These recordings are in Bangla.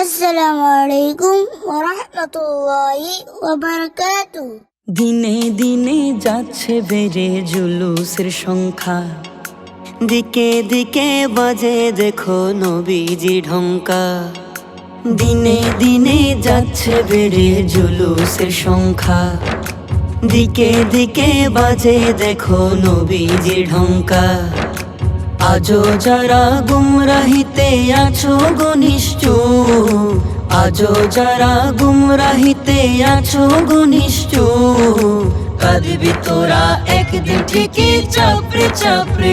আসসালামু আলাইকুম ওরহমতুল্লাহি ওবারাকাতু দিনে দিনে যাচ্ছে বেড়ে জুলুসের সংখ্যা। দিকে দিকে বাজে দেখো নবীজি ঢঙ্কা দিনে দিনে যাচ্ছে বেড়ে জুলুসের সংখ্যা। দিকে দিকে বাজে দেখো নবীজি ঢঙ্কা আজও যারা গুমরাহিতে আছো গো ঘনিষ্ঠ আজও যারা গুমরাহিতে আছো গো ঘনিষ্ঠ কাঁদবি তোরা একদিন ঠিকই চাপড়ে চাপড়ে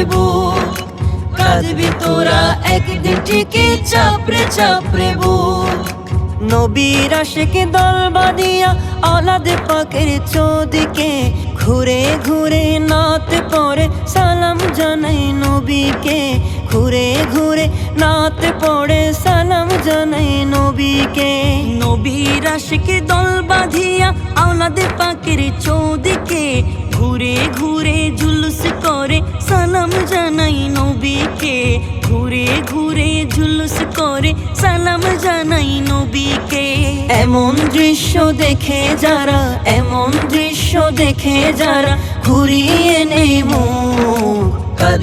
কাঁদবি তোরা একদিন ঠিকই চাপড়ে চাপড়ে বুক নবীর আশেকে দল বাঁধিয়া আলাদে পাকের চোদিকে ঘুরে ঘুরে নাত পরে সালাম জানাই নবীকে ঘুরে ঘুরে নাত পড়ে সালাম জানাই নবীকে। নবীর আশেকে দল বাঁধিয়া আলাদে পাকের চৌদিকে ঘুরে ঘুরে জুলুস করে সালাম জানাই নবীকে। ঘুরে ঘুরে জুলুস করে সালাম জানাই নবীকে। এমন দৃশ্য দেখে যারা এমন দৃশ্য দেখে যারা ঘুরিয়ে নেই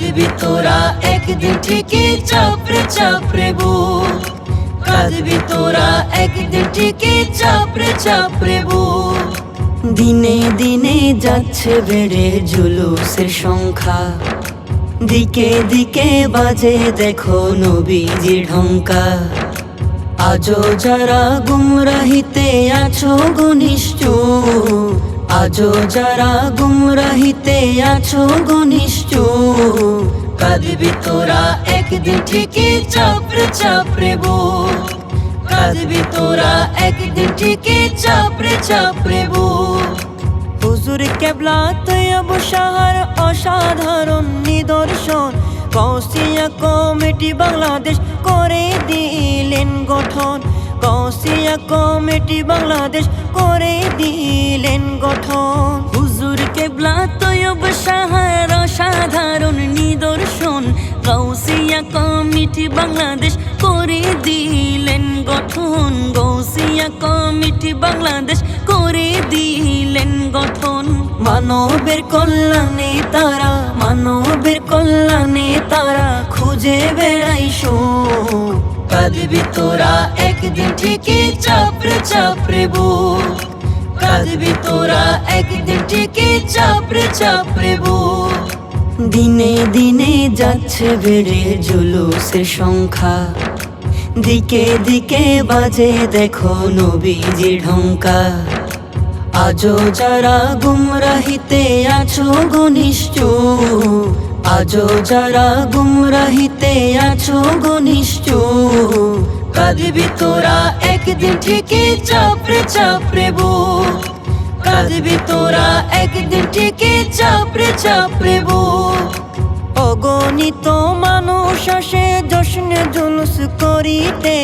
কাঁদবি তোরা একদিন ঠিকই চাপড়ে চাপড়ে বুক। কাঁদবি তোরা। একদিন ঠিকই চাপড়ে চাপড়ে বুক। দিনে দিনে যাচ্ছে বেড়ে জুলুসের সংখ্যা। দিকে দিকে বাজে দেখো নবীজি ঢঙ্কা আজও যারা গুমরাহিতে আছো ঘনিষ্ঠ। আজও যারা গুমরাহিতে আছো গো ঘনিষ্ঠ, কাঁদবি তোরা একদিন ঠিকই চাপড়ে চাপড়ে বুক। কাঁদবি তোরা একদিন ঠিকই চাপড়ে চাপড়ে বুক। হুজুর কেবলা তৈব সাহার অসাধারণ নিদর্শন কৌশিয়া কমিটি বাংলাদেশ করে দিলেন গঠন। কৌশিয়া কমিটি বাংলাদেশ করে বাংলাদেশ করে দিলেন গঠন। গৌসিয়া কমিটি বাংলাদেশ করে দিলেন গঠন। মানবের কল্যাণে তারা, মানবের কল্যাণে তারা খুঁজে বেড়াই কাঁদবি তোরা একদিন ঠিকই চাপড়ে চাপড়ে বুক। কাঁদবি তোরা একদিন ঠিকই চাপড়ে চাপড়ে বুক। দিনে দিনে যাচ্ছে বেড়ে জুলুসের সংখ্যা। দিকে দিকে বাজে দেখো নবীজি ঢঙ্কা। আজও যারা গুমরাহিতে আছো ঘনিষ্ঠ আজও যারা গুমরাহিতে আছো ঘনিষ্ঠ কাঁদবি তোরা একদিন ঠিকই চাপড়ে চাপড়ে বুক কাঁদবি তোরা একদিন ঠিকই চাপড়ে চাপড়ে বুক অগণিত মানুষ আসে জশ্নে জুলুস করিতে।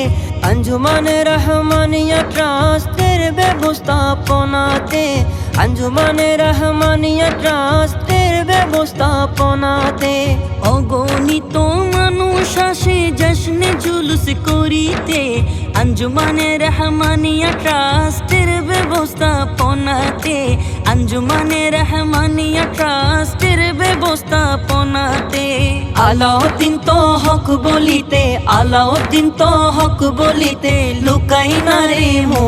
আঞ্জুমানে রহমানিয়া ট্রাস্টের ব্যবস্থাপনাতে। আঞ্জুমানে রহমানিয়া ট্রাস্টের ব্যবস্থাপনাতে। অগণিত মানুষ আসে জুলুস করিতে, আঞ্জুমানে রহমানিয়া ট্রাস্টের ব্যবস্থাপনাতে, আঞ্জুমানে রহমানিয়া ট্রাস্টের ব্যবস্থাপনাতে। আলাউদ্দিন তো হক বলিতে, আলাউদ্দিন তো হক বলিতে লুকাই না রে মো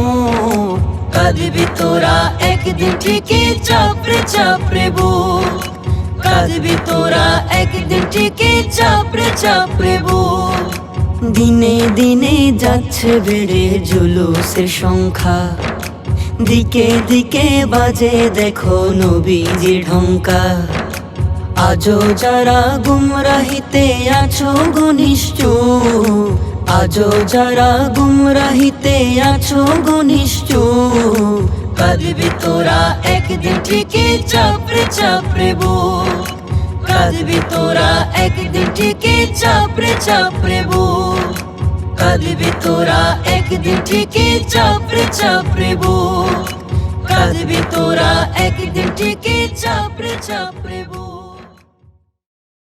কাঁদবি তোরা একদিন ঠিকই চাপড়ে চাপড়ে বুক। কাঁদবি তোরা একদিন ঠিকই চাপড়ে চাপড়ে বুক। দিনে দিনে যাচ্ছে বেড়ে জুলুসের সংখ্যা। দিকে দিকে বাজে দেখো নবীজি ঢঙ্কা আজও যারা গুমরাহিতে আছো ঘনিষ্ঠ আজও যারা গুমরাহিতে আছো ঘনিষ্ঠ কাঁদবি তোরা একদিন ঠিকই চাপড়ে চাপড়ে বুক কাঁদবি তোরা একদিন ঠিকই চাপড়ে চাপড়ে বুক কাঁদবি তোরা একদিন ঠিকই চাপড়ে চাপড়ে বুক কাঁদবি তোরা একদিন ঠিকই চাপড়ে চাপড়ে বুক